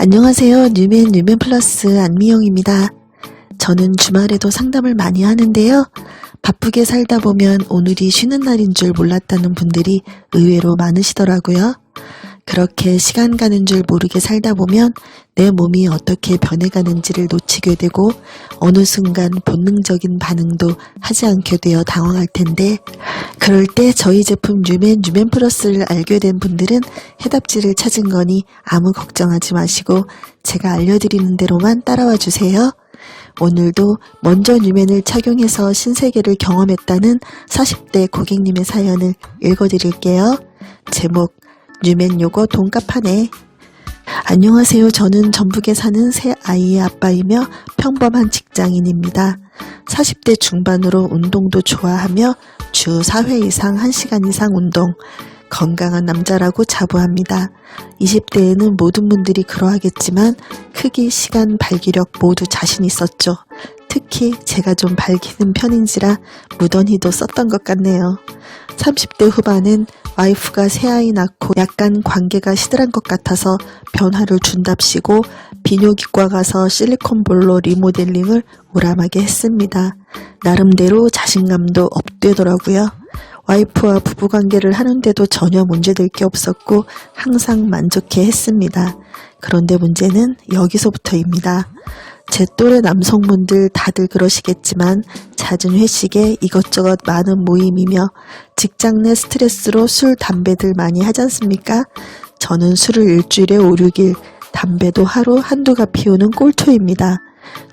안녕하세요. 뉴맨 뉴맨 플러스 안미영입니다. 저는 주말에도 상담을 많이 하는데요. 바쁘게 살다 보면 오늘이 쉬는 날인 줄 몰랐다는 분들이 의외로 많으시더라고요. 그렇게 시간 가는 줄 모르게 살다 보면 내 몸이 어떻게 변해가는지를 놓치게 되고 어느 순간 본능적인 반응도 하지 않게 되어 당황할 텐데 그럴 때 저희 제품 뉴맨 뉴맨 플러스를 알게 된 분들은 해답지를 찾은 거니 아무 걱정하지 마시고 제가 알려드리는 대로만 따라와 주세요. 오늘도 먼저 뉴맨을 착용해서 신세계를 경험했다는 40대 고객님의 사연을 읽어드릴게요. 제목 뉴맨 요거 돈값 하네. 안녕하세요. 저는 전북에 사는 새 아이의 아빠이며 평범한 직장인입니다. 40대 중반으로 운동도 좋아하며 주 4회 이상 1시간 이상 운동, 건강한 남자라고 자부합니다. 20대에는 모든 분들이 그러하겠지만 크기, 시간, 발기력 모두 자신 있었죠. 특히 제가 좀 밝히는 편인지라 무던히도 썼던 것 같네요. 30대 후반은 와이프가 새 아이 낳고 약간 관계가 시들한 것 같아서 변화를 준답시고 비뇨기과 가서 실리콘볼로 리모델링을 우람하게 했습니다. 나름대로 자신감도 업되더라고요. 와이프와 부부관계를 하는데도 전혀 문제될 게 없었고 항상 만족해 했습니다. 그런데 문제는 여기서부터입니다. 제 또래 남성분들 다들 그러시겠지만 잦은 회식에 이것저것 많은 모임이며 직장 내 스트레스로 술, 담배들 많이 하지 않습니까? 저는 술을 일주일에 5, 6일, 담배도 하루 한두 가 피우는 꼴초입니다.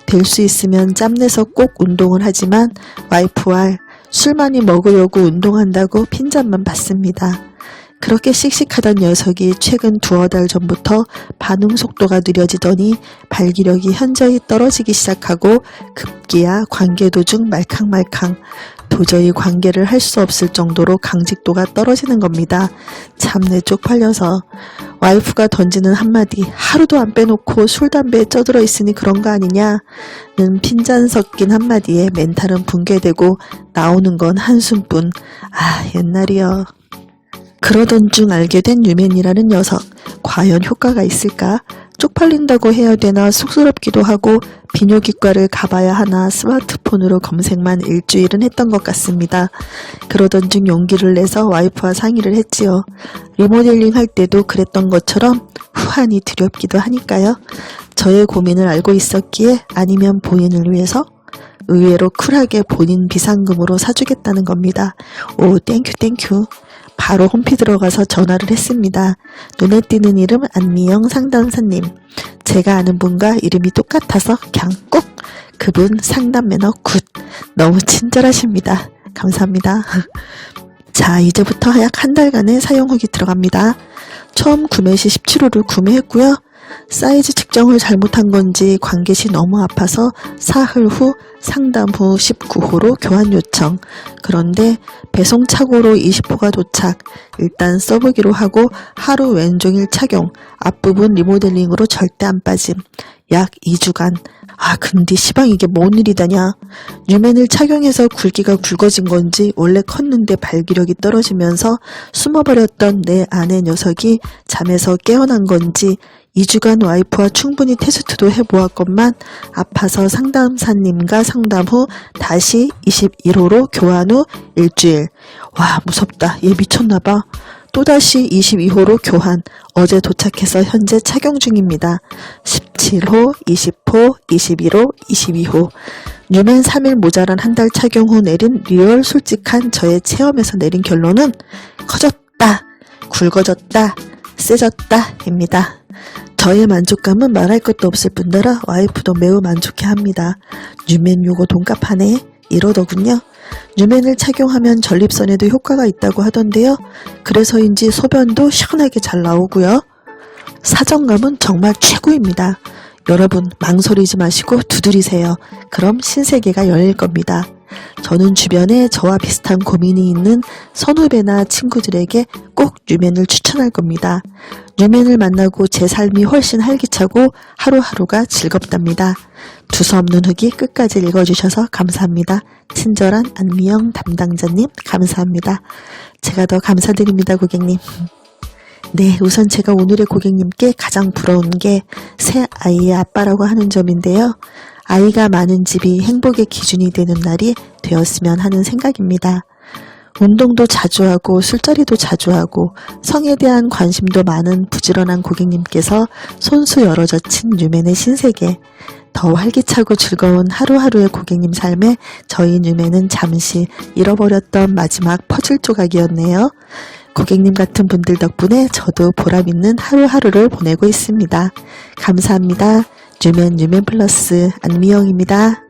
될 수 있으면 짬내서 꼭 운동을 하지만 와이프와 술 많이 먹으려고 운동한다고 핀잔만 받습니다. 그렇게 씩씩하던 녀석이 최근 두어 달 전부터 반응 속도가 느려지더니 발기력이 현저히 떨어지기 시작하고 급기야 관계 도중 말캉말캉 도저히 관계를 할 수 없을 정도로 강직도가 떨어지는 겁니다. 참내 쪽팔려서. 와이프가 던지는 한마디 하루도 안 빼놓고 술 담배에 쪄들어 있으니 그런 거 아니냐는 핀잔 섞인 한마디에 멘탈은 붕괴되고 나오는 건 한숨뿐. 아 옛날이여 그러던 중 알게 된 유맨이라는 녀석. 과연 효과가 있을까? 쪽팔린다고 해야 되나 쑥스럽기도 하고 비뇨기과를 가봐야 하나 스마트폰으로 검색만 일주일은 했던 것 같습니다. 그러던 중 용기를 내서 와이프와 상의를 했지요. 리모델링 할 때도 그랬던 것처럼 후한이 두렵기도 하니까요. 저의 고민을 알고 있었기에 아니면 본인을 위해서 의외로 쿨하게 본인 비상금으로 사주겠다는 겁니다. 오 땡큐 땡큐. 바로 홈피 들어가서 전화를 했습니다. 눈에 띄는 이름 안미영 상담사님. 제가 아는 분과 이름이 똑같아서 그냥 꼭 그분 상담 매너 굿. 너무 친절하십니다. 감사합니다. 자, 이제부터 약 한 달간의 사용 후기 들어갑니다. 처음 구매 시 17호를 구매했고요. 사이즈 측정을 잘못한 건지 관계시 너무 아파서 사흘 후 상담 후 19호로 교환 요청. 그런데 배송 착오로 20호가 도착. 일단 써보기로 하고 하루 왼종일 착용. 앞부분 리모델링으로 절대 안 빠짐. 약 2주간. 아 근데 시방 이게 뭔 일이다냐. 뉴맨을 착용해서 굵기가 굵어진 건지 원래 컸는데 발기력이 떨어지면서 숨어버렸던 내 아내 녀석이 잠에서 깨어난 건지 2주간 와이프와 충분히 테스트도 해보았건만 아파서 상담사님과 상담 후 다시 21호로 교환 후 일주일. 와 무섭다. 얘 미쳤나봐. 또다시 22호로 교환. 어제 도착해서 현재 착용 중입니다. 17호, 20호, 21호, 22호. 뉴맨 3일 모자란 한 달 착용 후 내린 리얼 솔직한 저의 체험에서 내린 결론은 커졌다, 굵어졌다, 세졌다입니다. 저의 만족감은 말할 것도 없을 뿐더러 와이프도 매우 만족해 합니다. 뉴맨 요거 돈값 하네 이러더군요. 뉴맨을 착용하면 전립선에도 효과가 있다고 하던데요. 그래서인지 소변도 시원하게 잘 나오고요. 사정감은 정말 최고입니다. 여러분 망설이지 마시고 두드리세요. 그럼 신세계가 열릴 겁니다. 저는 주변에 저와 비슷한 고민이 있는 선후배나 친구들에게 꼭 뉴맨을 추천할 겁니다. 뉴맨을 만나고 제 삶이 훨씬 활기차고 하루하루가 즐겁답니다. 두서없는 후기 끝까지 읽어주셔서 감사합니다. 친절한 안미영 담당자님 감사합니다. 제가 더 감사드립니다 고객님. 네, 우선 제가 오늘의 고객님께 가장 부러운 게 새 아이의 아빠라고 하는 점인데요. 아이가 많은 집이 행복의 기준이 되는 날이 되었으면 하는 생각입니다. 운동도 자주 하고 술자리도 자주 하고 성에 대한 관심도 많은 부지런한 고객님께서 손수 열어 젖힌 뉴맨의 신세계 더 활기차고 즐거운 하루하루의 고객님 삶에 저희 뉴맨은 잠시 잃어버렸던 마지막 퍼즐 조각이었네요. 고객님 같은 분들 덕분에 저도 보람 있는 하루하루를 보내고 있습니다. 감사합니다. 뉴맨 플러스 안미영입니다.